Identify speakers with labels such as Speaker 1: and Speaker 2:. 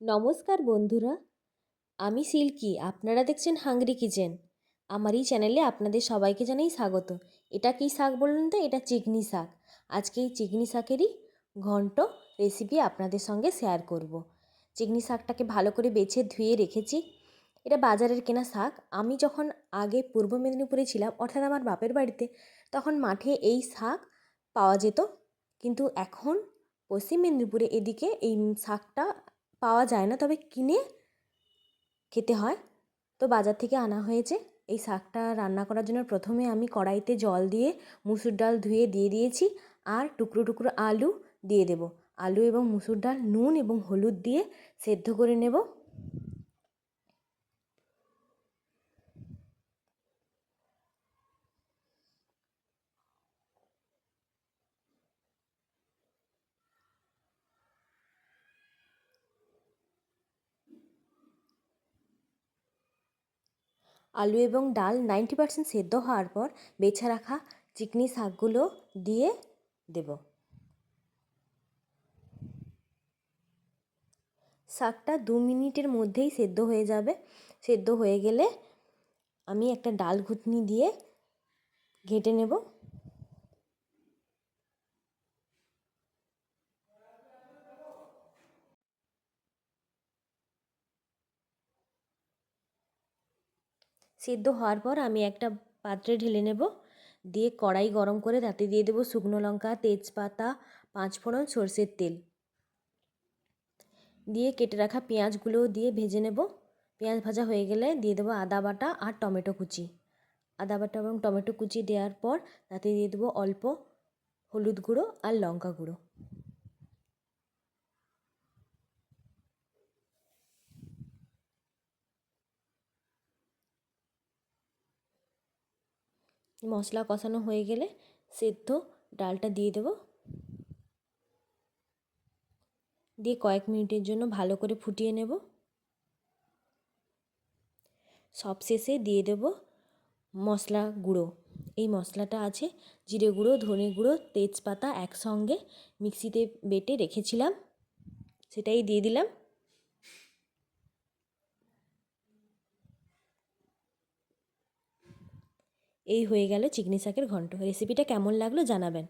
Speaker 1: নমস্কার বন্ধুরা, আমি সিল্কি। আপনারা দেখছেন হাংরি কিচেন। আমার এই চ্যানেলে আপনাদের সবাইকে জানাই স্বাগত। এটা কী শাক বলুন তো? এটা চিকনি শাক। আজকে এই চিকনি শাকেরই ঘন্ট রেসিপি আপনাদের সঙ্গে শেয়ার করব। চিকনি শাকটাকে ভালো করে বেছে ধুয়ে রেখেছি। এটা বাজারের কেনা শাক। আমি যখন আগে পূর্ব মেদিনীপুরে ছিলাম, অর্থাৎ আমার বাপের বাড়িতে, তখন মাঠে এই শাক পাওয়া যেত। কিন্তু এখন পশ্চিম মেদিনীপুরে এদিকে এই শাকটা পাওয়া যায় না। তবে কিনে খেতে হয়। তো বাজার থেকে আনা হয়েছে। এই শাকটা রান্না করার জন্য প্রথমে আমি কড়াইতে জল দিয়ে মুসুর ডাল ধুয়ে দিয়ে দিয়েছি। আর টুকরো টুকরো আলু দিয়ে দেব। আলু এবং মুসুর ডাল, নুন এবং হলুদ দিয়ে সেদ্ধ করে নেব। আলু এবং ডাল নাইনটি পার্সেন্ট সেদ্ধ হওয়ার পর বেছে রাখা চিকনি শাকগুলো দিয়ে দেব। শাকটা দু মিনিটের মধ্যেই সেদ্ধ হয়ে যাবে। সেদ্ধ হয়ে গেলে আমি একটা ডাল ঘুটনি দিয়ে ঘেঁটে নেব। সিদ্ধ হওয়ার পর আমি একটা পাত্রে ঢেলে নেব। দিয়ে কড়াই গরম করে তাতে দিয়ে দেবো শুকনো লঙ্কা, তেজপাতা পাঁচফোড়ন সর্ষের তেল। দিয়ে কেটে রাখা পেঁয়াজগুলো দিয়ে ভেজে নেব। পেঁয়াজ ভাজা হয়ে গেলে দিয়ে দেবো আদা বাটা আর টমেটো কুচি। আদা বাটা এবং টমেটো কুচি দেওয়ার পর তাতে দিয়ে দেবো অল্প হলুদ গুঁড়ো আর লঙ্কা গুঁড়ো। মশলা কষানো হয়ে গেলে সেদ্ধ ডালটা দিয়ে দেবো। দিয়ে কয়েক মিনিটের জন্য ভালো করে ফুটিয়ে নেব। সব সবশেষে দিয়ে দেব মশলা গুঁড়ো। এই মশলাটা আছে জিরে গুঁড়ো, ধনে গুঁড়ো, তেজপাতা একসঙ্গে মিক্সিতে বেটে রেখেছিলাম। সেটাই দিয়ে দিলাম। এই হয়ে গেল চিকনি শাকের ঘন্ট। রেসিপিটা কেমন লাগল জানাবেন।